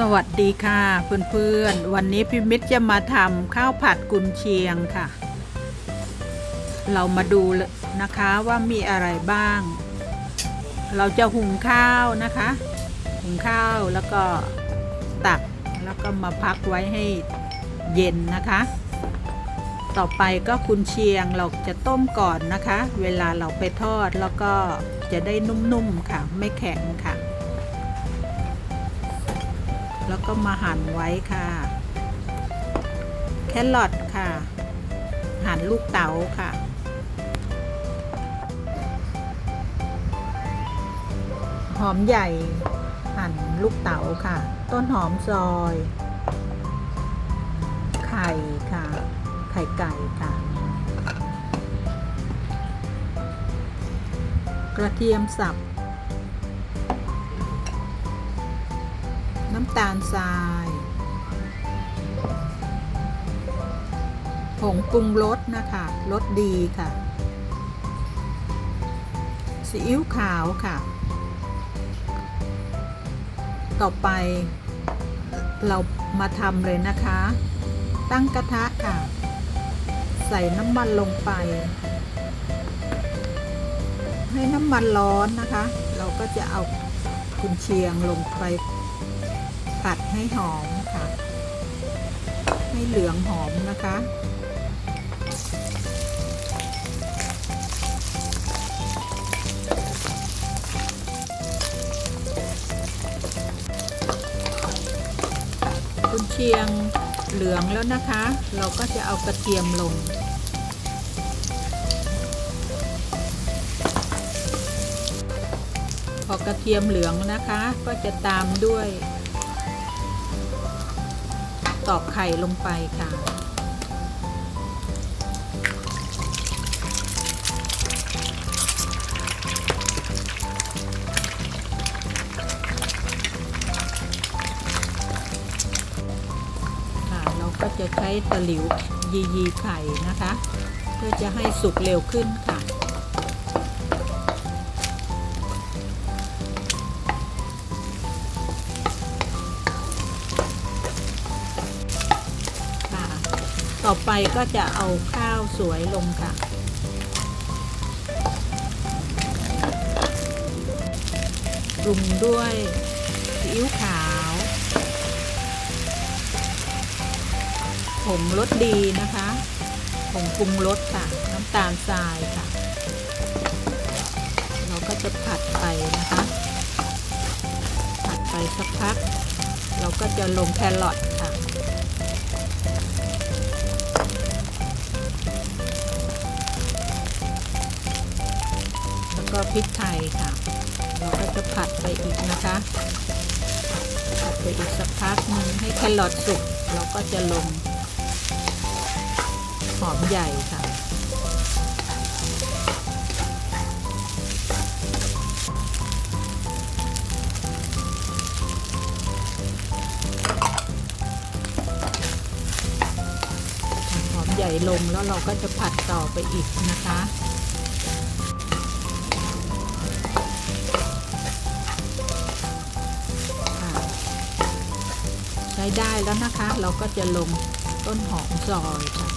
สวัสดีค่ะเพื่อนๆ วันนี้พี่มิตรจะมาทำข้าวผัดกุนเชียงค่ะ เรามาดูนะคะว่ามีอะไรบ้าง เราจะหุงข้าวนะคะ หุงข้าวแล้วก็ตักแล้วก็มาพักไว้ให้เย็นนะคะ ต่อไปก็กุนเชียงเราจะต้มก่อนนะคะ เวลาเราไปทอดแล้วก็จะได้นุ่มๆค่ะ ไม่แข็งค่ะ แล้วก็มาหั่นไว้ค่ะ แครอทค่ะ หั่นลูกเต๋าค่ะ หอมใหญ่ หั่นลูกเต๋าค่ะ ต้นหอมซอย ไข่ค่ะ ไข่ไก่ค่ะ กระเทียมสับ น้ำตาลทรายผงปรุงรสนะคะรสดีค่ะซีอิ๊วขาวค่ะ ต่อไปเรามาทำเลยนะคะ ตั้งกระทะค่ะ ใส่น้ำมันลงไป ให้น้ำมันร้อนนะคะ เราก็จะเอากุนเชียงลงไป ผัดให้หอมค่ะ ให้เหลืองหอมนะคะ คุณเชียงเหลืองแล้วนะคะ เราก็จะเอากระเทียมลงพอกระเทียมเหลืองนะคะ ก็จะตามด้วย ตอกไข่ลงไปค่ะ ค่ะ เราก็จะใช้ตะหลิวยียีไข่นะคะ เพื่อจะให้สุกเร็วขึ้นค่ะค่ะ ต่อไปก็จะเอาข้าวสวยลงค่ะ ปรุงด้วยซีอิ๊วขาว ผงรสดีนะคะผงปรุงรสค่ะ น้ำตาลทรายค่ะ เราก็จะผัดไปนะคะ ผัดไปสักพัก เราก็จะลงแครอทค่ะ พริกไทยค่ะ เราก็จะผัดไปอีกนะคะ ผัดไปอีกสักพักหนึงให้แครอทสุก เราก็จะลง หอมใหญ่ค่ะ หอมใหญ่ลงแล้วเราก็จะผัดต่อไปอีกนะคะ ช้ได้แล้วนะคะ เราก็จะลงต้นหอมซอยค่ะ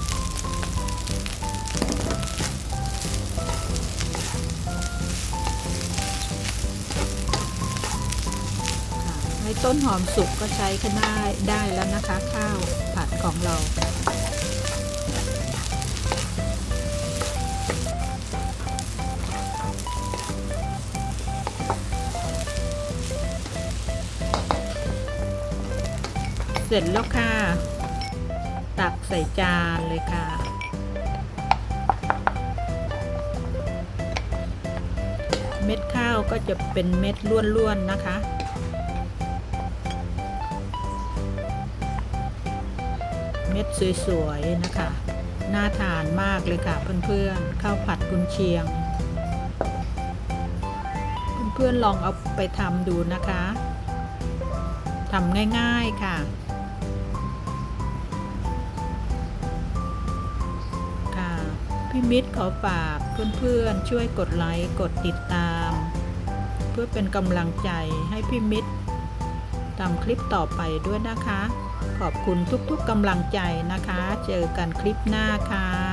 ค่ะให้ต้นหอมสุกก็ใช้ก็ได้ได้แล้วนะคะ ข้าวผัดของเรา เสร็จแล้วค่ะ ตักใส่จานเลยค่ะ เม็ดข้าวก็จะเป็นเม็ดล้วนๆนะคะ เม็ดสวยๆนะคะ น่าทานมากเลยค่ะเพื่อนๆ ข้าวผัดกุนเชียง เพื่อนๆลองเอาไปทำดูนะคะทำง่าย ๆ ค่ะค่ะ พี่มิตรขอฝากเพื่อนๆช่วยกดไลค์กดติดตาม เพื่อเป็นกำลังใจให้พี่มิตรทำคลิปต่อไปด้วยนะคะ ขอบคุณทุกๆกำลังใจนะคะ เจอกันคลิปหน้าค่ะ